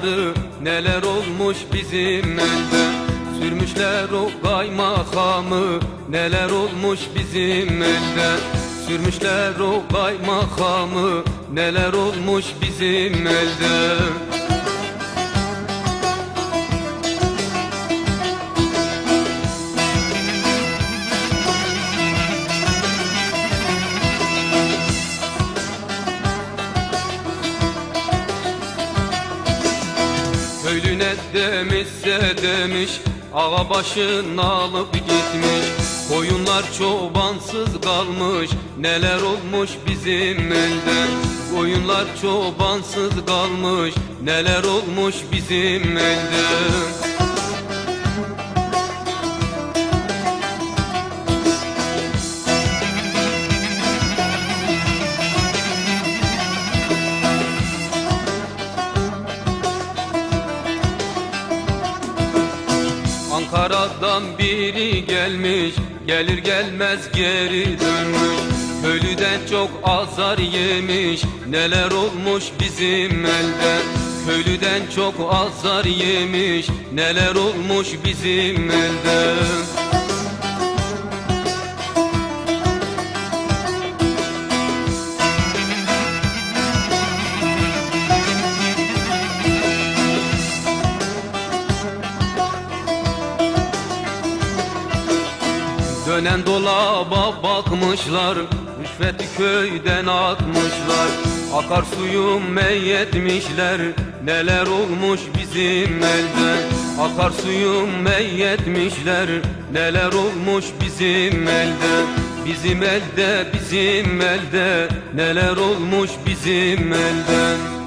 pazarı Neler olmuş bizim elde Sürmüşler o kaymakamı Neler olmuş bizim elde Sürmüşler o kaymakamı Neler olmuş bizim elde Köylü ne demişse demiş Ağa başını alıp gitmiş. Koyunlar çobansız kalmış Neler olmuş bizim elde? Koyunlar çobansız kalmış Neler olmuş bizim elde Ankara'dan biri gelmiş Gelir gelmez geri dönmüş. Köylüden çok azar yemiş Neler olmuş bizim elde? Köylüden çok azar yemiş Neler olmuş bizim elde Dönen dolaba bakmışlar Rüşveti köyden atmışlar. Akarsuyu meyyetmişler Neler olmuş bizim elde Akarsuyu meyyetmişler Neler olmuş bizim elde Bizim elde bizim elde Neler olmuş bizim elde